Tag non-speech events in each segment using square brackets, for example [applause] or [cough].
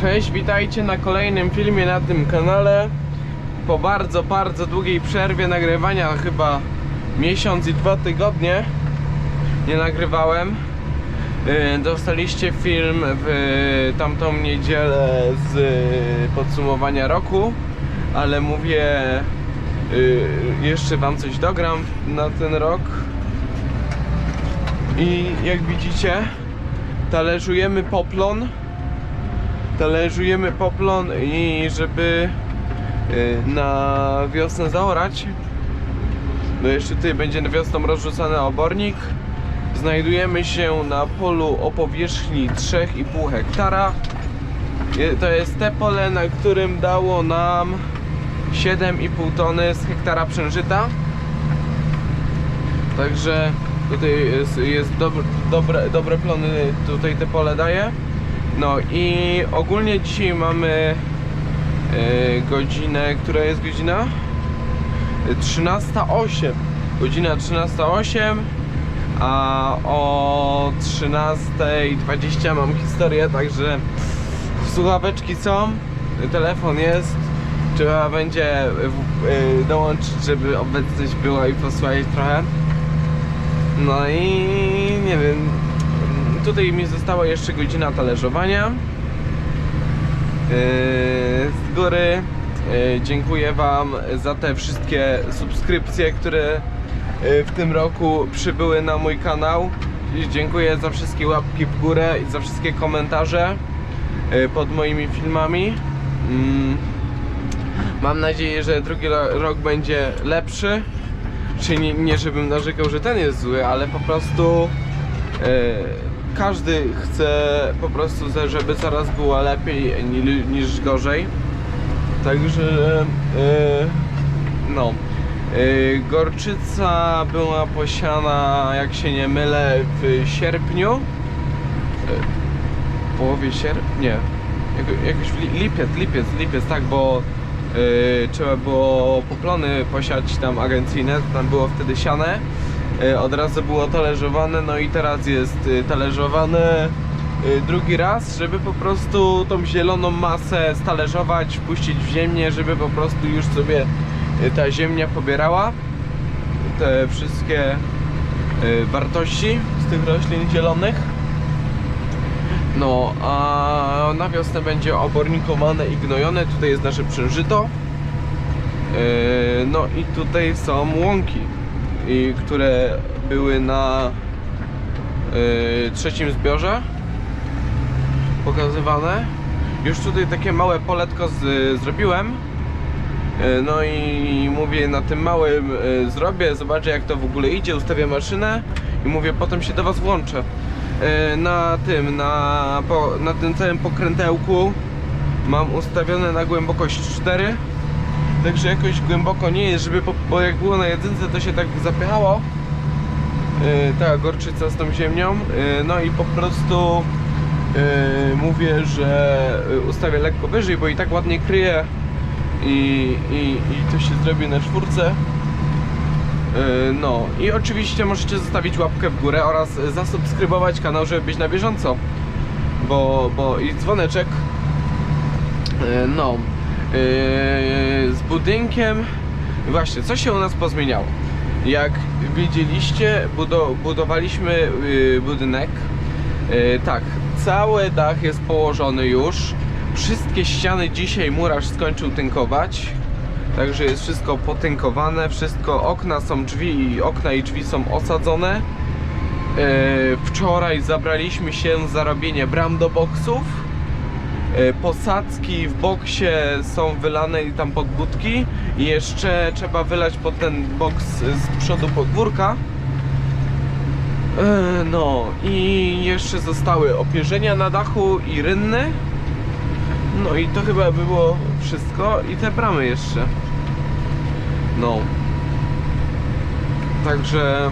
Cześć, witajcie na kolejnym filmie na tym kanale. Po bardzo, bardzo długiej przerwie nagrywania, chyba miesiąc i dwa tygodnie nie nagrywałem. Yy, Dostaliście film w tamtą niedzielę z yy, podsumowania roku, ale mówię, yy, jeszcze wam coś dogram na ten rok. I jak widzicie, talerzujemy poplon talerzujemy poplon i żeby y, na wiosnę zaorać no jeszcze tutaj będzie wiosną rozrzucany obornik. Znajdujemy się na polu o powierzchni 3,5 hektara. To jest te pole, na którym dało nam 7,5 tony z hektara przężyta. Także tutaj jest, jest dobre, dobre, dobre plony tutaj te pole daje. No i ogólnie dzisiaj mamy e, godzinę, która jest godzina? E, 13.08 Godzina 13.08 A o 13.20 mam historię, także słuchaweczki są, telefon jest Trzeba będzie e, dołączyć, żeby obecność była i posłuchać trochę no i nie wiem. Tutaj mi została jeszcze godzina talerzowania. Yy, Z góry yy, dziękuję Wam za te wszystkie subskrypcje, które yy, w tym roku przybyły na mój kanał. Dziękuję za wszystkie łapki w górę i za wszystkie komentarze yy, pod moimi filmami. Mm. Mam nadzieję, że drugi ro- rok będzie lepszy. Czy nie, nie żebym narzekał, że ten jest zły, ale po prostu e, każdy chce po prostu, żeby coraz było lepiej ni- niż gorzej. Także e, no. E, gorczyca była posiana, jak się nie mylę, w sierpniu. E, w połowie sierpnia? Nie. Jako, jakoś w li, lipiec, lipiec, lipiec, tak, bo trzeba było poplony posiać tam agencyjne, tam było wtedy siane. Yy, od razu było talerzowane, no i teraz jest yy, talerzowane yy, drugi raz, żeby po prostu tą zieloną masę stalerzować, wpuścić w ziemię, żeby po prostu już sobie yy, ta ziemia pobierała te wszystkie yy, wartości z tych roślin zielonych. No, a na wiosnę będzie obornikowane i gnojone. Tutaj jest nasze przężyto. Yy, No i tutaj są łąki, i, które były na yy, trzecim zbiorze pokazywane. Już tutaj takie małe poletko z, zrobiłem. Yy, No i mówię, na tym małym yy, zrobię, zobaczę jak to w ogóle idzie, ustawię maszynę i mówię, potem się do Was włączę. Na tym, na, po, na tym całym pokrętełku mam ustawione na głębokość 4 Także jakoś głęboko nie jest, żeby, bo jak było na jedynce to się tak zapychało. Yy, ta gorczyca z tą ziemią. Yy, no i po prostu yy, mówię, że yy, ustawię lekko wyżej, bo i tak ładnie kryje i, i, i to się zrobi na czwórce. Yy, No i oczywiście możecie zostawić łapkę w górę oraz zasubskrybować kanał, żeby być na bieżąco bo, bo i dzwoneczek. Yy, no z budynkiem. Właśnie co się u nas pozmieniało? Jak widzieliście budo, budowaliśmy yy, budynek. Yy, tak cały dach jest położony już. Wszystkie ściany dzisiaj murarz skończył tynkować. Także jest wszystko potynkowane, wszystko, okna są drzwi i okna i drzwi są osadzone. Wczoraj zabraliśmy się za robienie bram do boksów. E, posadzki w boksie są wylane i tam pod budki. I jeszcze trzeba wylać pod ten boks z przodu podwórka. E, no i jeszcze zostały opierzenia na dachu i rynny. No i to chyba było wszystko i te bramy jeszcze. No. Także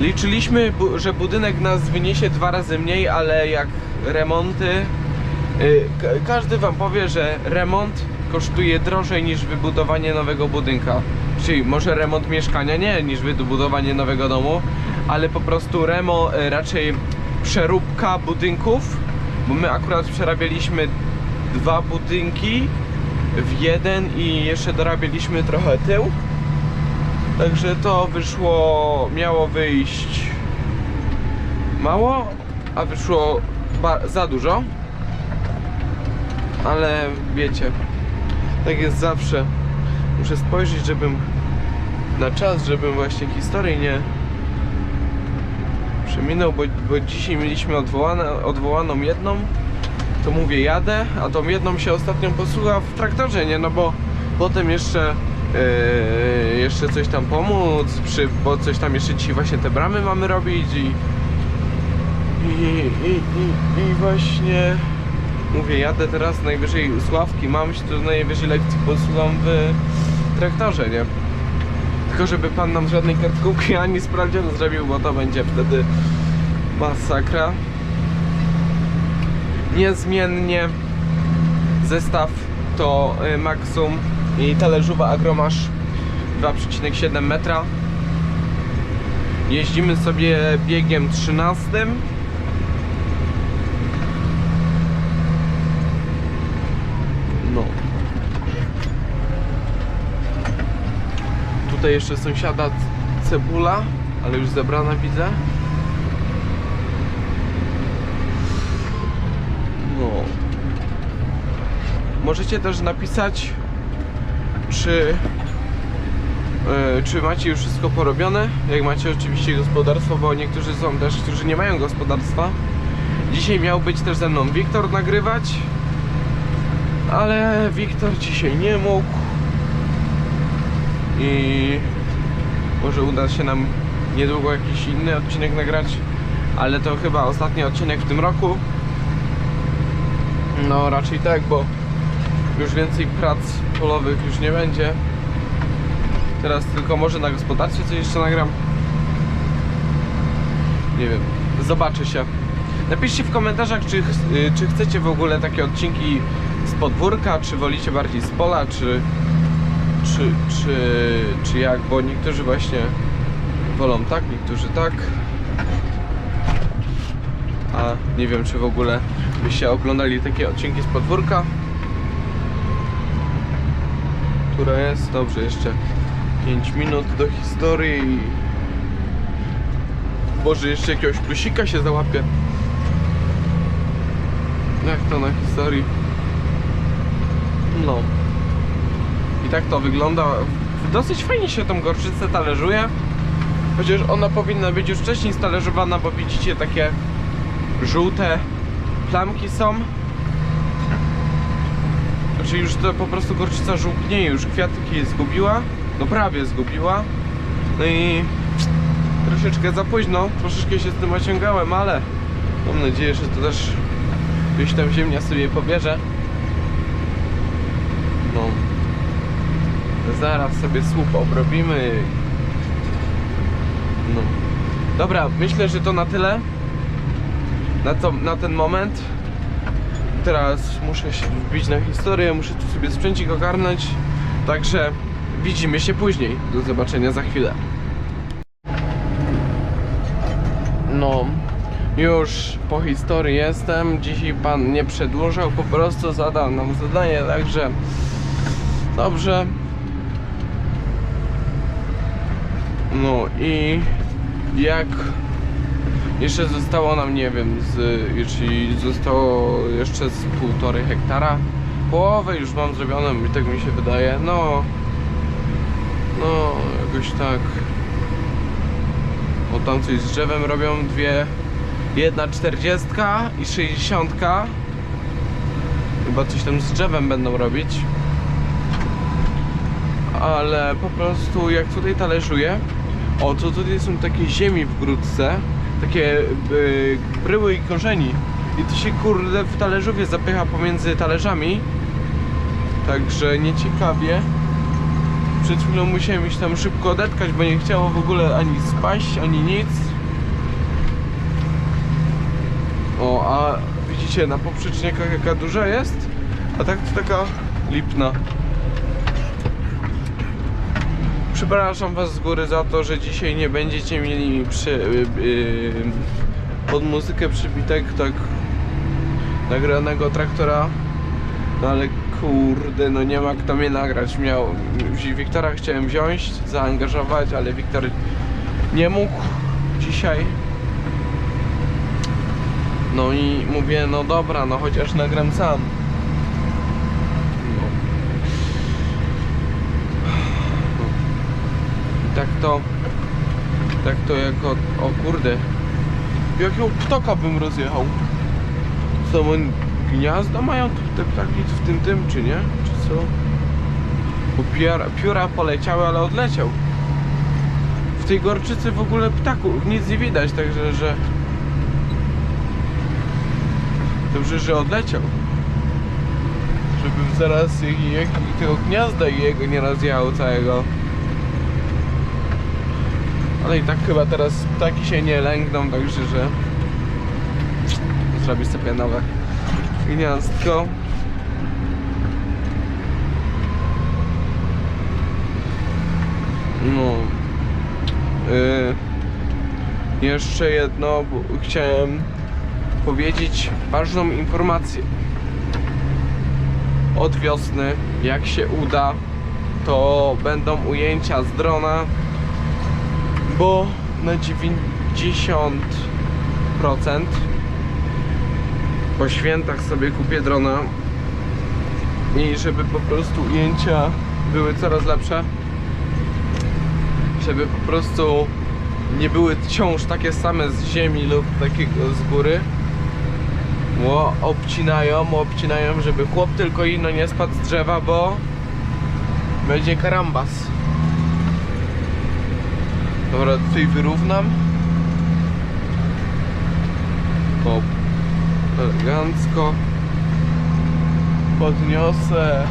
liczyliśmy, że budynek nas wyniesie dwa razy mniej, ale jak remonty każdy wam powie, że remont kosztuje drożej niż wybudowanie nowego budynka. Czyli może remont mieszkania nie niż wybudowanie nowego domu, ale po prostu remo, y, raczej przeróbka budynków bo my akurat przerabialiśmy dwa budynki w jeden i jeszcze dorabialiśmy trochę tył. Także to wyszło, miało wyjść mało, a wyszło za dużo. Ale wiecie, tak jest zawsze. Muszę spojrzeć, żebym na czas, żebym właśnie historii nie przeminął, bo, bo dzisiaj mieliśmy odwołane, odwołaną jedną, to mówię jadę, a tą jedną się ostatnią posłucha w traktorze, nie? No bo potem jeszcze yy, jeszcze coś tam pomóc, przy, bo coś tam jeszcze dzisiaj właśnie te bramy mamy robić i i, i, i, i właśnie mówię, jadę teraz najwyżej Sławki mam się, to najwyżej lekcji posłucham w traktorze, nie? Tylko żeby pan nam żadnej kartkówki ani sprawdzianu zrobił, bo to będzie wtedy masakra. Niezmiennie zestaw to y, Maxum i talerzowa Agromasz 2,7 metra. Jeździmy sobie biegiem 13. No. Tutaj jeszcze sąsiada cebula, ale już zebrana widzę. No. Możecie też napisać, czy, e, czy macie już wszystko porobione. Jak macie oczywiście gospodarstwo, bo niektórzy są też, którzy nie mają gospodarstwa. Dzisiaj miał być też ze mną Wiktor nagrywać, ale Wiktor dzisiaj nie mógł i może uda się nam niedługo jakiś inny odcinek nagrać, ale to chyba ostatni odcinek w tym roku. No raczej tak, bo już więcej prac polowych już nie będzie. Teraz tylko może na gospodarce coś jeszcze nagram. Nie wiem, zobaczy się. Napiszcie w komentarzach, czy, y, czy chcecie w ogóle takie odcinki z podwórka, czy wolicie bardziej z pola, czy, czy, czy, czy jak, bo niektórzy właśnie wolą tak, niektórzy tak. A nie wiem, czy w ogóle byście oglądali takie odcinki z podwórka. Która jest? Dobrze, jeszcze 5 minut do historii. Boże, jeszcze jakiegoś plusika się załapie. Jak to na historii? No. I tak to wygląda. Dosyć fajnie się tą gorczycę talerzuje. Chociaż ona powinna być już wcześniej stalerzowana, bo widzicie takie żółte plamki są. Znaczy już to po prostu gorczyca żółknieje, już kwiatki zgubiła. No prawie zgubiła. No i troszeczkę za późno, troszeczkę się z tym ociągałem, ale mam nadzieję, że to też gdzieś tam ziemia sobie pobierze. No. Zaraz sobie słup obrobimy. No. Dobra, myślę, że to na tyle. Na, to, na ten moment. Teraz muszę się wbić na historię, muszę tu sobie sprzęcik ogarnąć. Także widzimy się później. Do zobaczenia za chwilę. No, już po historii jestem. Dzisiaj pan nie przedłużał, po prostu zadał nam zadanie, także dobrze. No i jak jeszcze zostało nam, nie wiem, z, czyli zostało jeszcze z półtorej hektara. Połowę już mam zrobioną i tak mi się wydaje. No, no jakoś tak. O tam coś z drzewem robią dwie. Jedna czterdziestka i sześćdziesiątka. Chyba coś tam z drzewem będą robić. Ale po prostu jak tutaj talerzuję, o to tutaj są takie ziemi w grudce, takie y, bryły i korzeni. I to się kurde w talerzowie zapycha pomiędzy talerzami. Także nieciekawie. Przed chwilą musiałem iść tam szybko odetkać, bo nie chciało w ogóle ani spaść, ani nic. O, a widzicie na poprzeczniakach jaka duża jest? A tak to taka lipna. Przepraszam was z góry za to, że dzisiaj nie będziecie mieli przy, yy, pod muzykę przybitek tak nagranego traktora. No ale kurde, no nie ma kto mnie nagrać. Miał, Wiktora chciałem wziąć, zaangażować, ale Wiktor nie mógł dzisiaj. No i mówię, no dobra, no chociaż nagram sam. To, tak to jako, o kurde, jakiego ptoka bym rozjechał. Co, on gniazda mają te ptaki w tym tym, czy nie? Czy co? Bo pióra, pióra poleciały, ale odleciał. W tej gorczycy w ogóle ptaków nic nie widać, także że... Dobrze, że odleciał. Żebym zaraz jak, jak, tego gniazda i jego nie rozjechał całego. Ale i tak chyba teraz ptaki się nie lękną, także że... Zrobię sobie nowe gniazdko. No. Y, jeszcze jedno, chciałem powiedzieć ważną informację. Od wiosny, jak się uda, to będą ujęcia z drona, bo na 90% po świętach sobie kupię drona i żeby po prostu ujęcia były coraz lepsze żeby po prostu nie były wciąż takie same z ziemi lub takiego z góry. Bo obcinają, obcinają, żeby chłop tylko ino nie spadł z drzewa, bo będzie karambas dobra, tutaj wyrównam. O elegancko podniosę.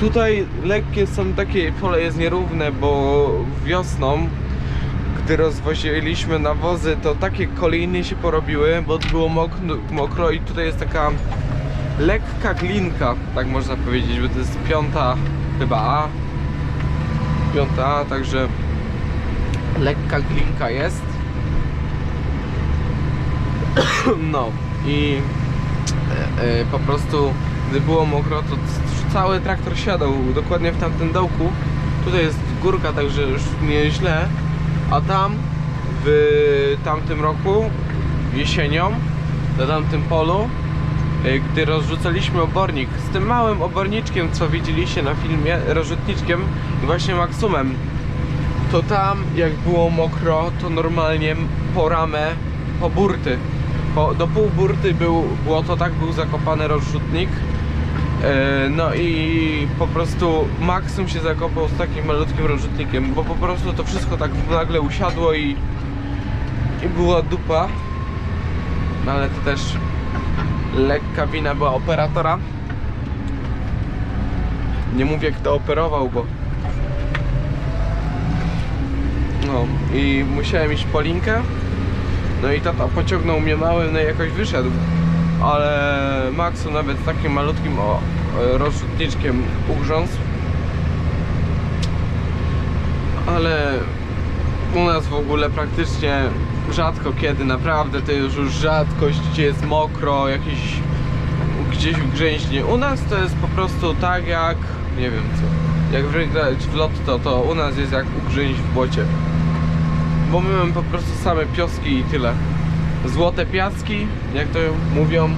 Tutaj lekkie są takie pole jest nierówne bo wiosną gdy rozwoziliśmy nawozy to takie kolejny się porobiły bo było mokro, mokro i tutaj jest taka lekka glinka tak można powiedzieć bo to jest piąta chyba A piąta A także lekka glinka jest. [coughs] No i e, e, po prostu gdy było mokro to cały traktor siadał dokładnie w tamtym dołku. Tutaj jest górka, także już nieźle. A tam w tamtym roku jesienią na tamtym polu gdy rozrzucaliśmy obornik z tym małym oborniczkiem co widzieliście na filmie rozrzutniczkiem i właśnie maksumem to tam jak było mokro, to normalnie po ramę, po burty. Po, do pół burty był, było to tak, był zakopany rozrzutnik. E, no i po prostu Maxum się zakopał z takim malutkim rozrzutnikiem, bo po prostu to wszystko tak nagle usiadło i, i była dupa. No ale to też lekka wina była operatora. Nie mówię kto operował, bo no i musiałem iść po linkę. No i tata pociągnął mnie małym, no i jakoś wyszedł. Ale Maxu nawet takim malutkim o, rozrzutniczkiem ugrzązł. Ale u nas w ogóle praktycznie rzadko kiedy, naprawdę to już rzadkość, gdzie jest mokro, jakieś gdzieś grzęźnie. U nas to jest po prostu tak jak, nie wiem co, jak wygrać w lotto, to u nas jest jak ugrzęź w błocie. Bo my mamy po prostu same pioski i tyle. Złote piaski, jak to mówią.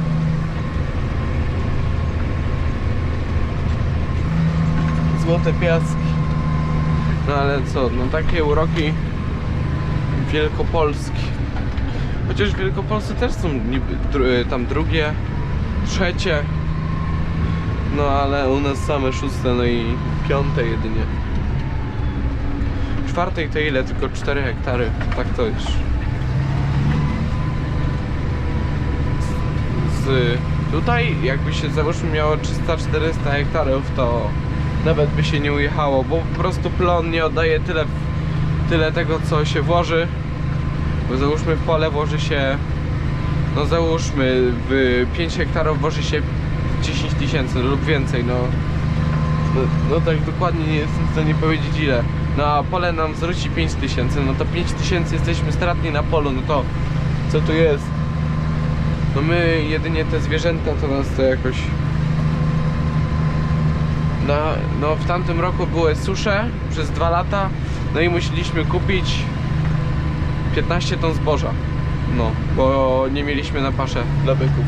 Złote piaski. No ale co, no takie uroki Wielkopolski. Chociaż Wielkopolscy też są niby dru- tam drugie, trzecie. No ale u nas same szóste, no i piąte jedynie. Czwartej to ile? Tylko 4 hektary. Tak to już. Z tutaj jakby się załóżmy miało 300-400 hektarów, to nawet by się nie ujechało, bo po prostu plon nie oddaje tyle, tyle tego co się włoży. Bo załóżmy w pole włoży się no załóżmy w 5 hektarów włoży się 10 tysięcy lub więcej, no, no no tak dokładnie nie jestem w stanie powiedzieć ile no a pole nam zwróci 5000, no to 5000 jesteśmy stratni na polu, no to co tu jest? No my jedynie te zwierzęta to nas to jakoś no, no w tamtym roku były susze przez dwa lata no i musieliśmy kupić 15 ton zboża no, bo nie mieliśmy na paszę dla byków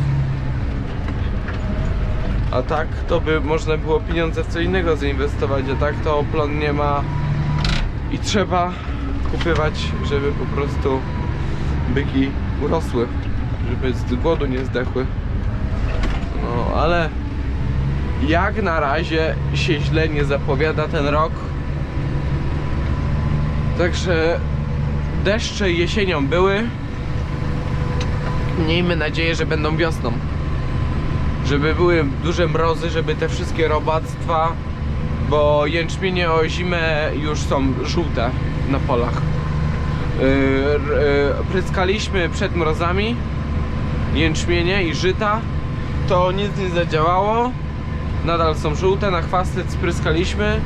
a tak to by można było pieniądze w co innego zainwestować, a tak to plon nie ma i trzeba kupywać, żeby po prostu byki urosły, żeby z głodu nie zdechły. No ale jak na razie się źle nie zapowiada ten rok. Także deszcze jesienią były. Miejmy nadzieję, że będą wiosną żeby były duże mrozy, żeby te wszystkie robactwa, bo jęczmienie o zimę już są żółte na polach. Yy, yy, Pryskaliśmy przed mrozami jęczmienie i żyta, to nic nie zadziałało, nadal są żółte, na chwasty spryskaliśmy,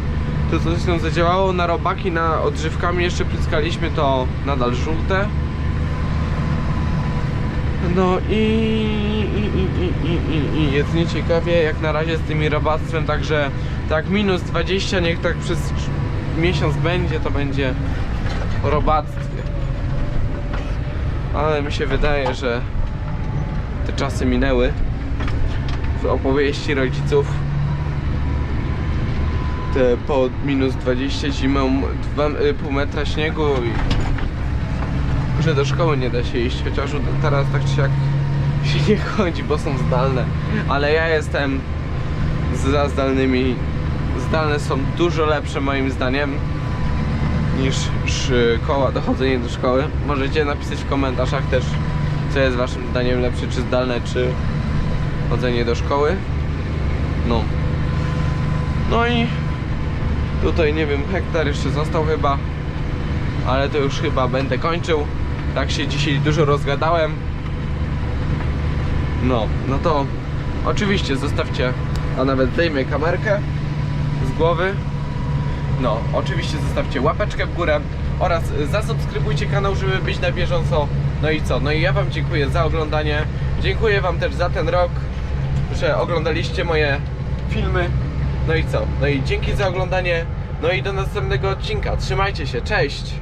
to coś nie zadziałało, na robaki, na odżywkami jeszcze pryskaliśmy, to nadal żółte. No i, i, i, i, i, i, jest nieciekawie jak na razie z tymi robactwem, także tak minus 20 niech tak przez miesiąc będzie, to będzie robactwie. Ale mi się wydaje, że te czasy minęły w opowieści rodziców. Te po minus 20 zimą 2,5 metra śniegu i że do szkoły nie da się iść, chociaż teraz tak czy jak się nie chodzi, bo są zdalne. Ale ja jestem za zdalnymi. Zdalne są dużo lepsze moim zdaniem niż szkoła, dochodzenie do szkoły. Możecie napisać w komentarzach też, co jest waszym zdaniem lepsze, czy zdalne, czy chodzenie do szkoły. No. No i tutaj nie wiem, hektar jeszcze został chyba ale to już chyba będę kończył. Tak się dzisiaj dużo rozgadałem. No, no to oczywiście zostawcie, a nawet zdejmę kamerkę z głowy. No, oczywiście zostawcie łapeczkę w górę oraz zasubskrybujcie kanał, żeby być na bieżąco. No i co? No i ja Wam dziękuję za oglądanie. Dziękuję Wam też za ten rok, że oglądaliście moje filmy. No i co? No i dzięki za oglądanie. No i do następnego odcinka. Trzymajcie się, cześć!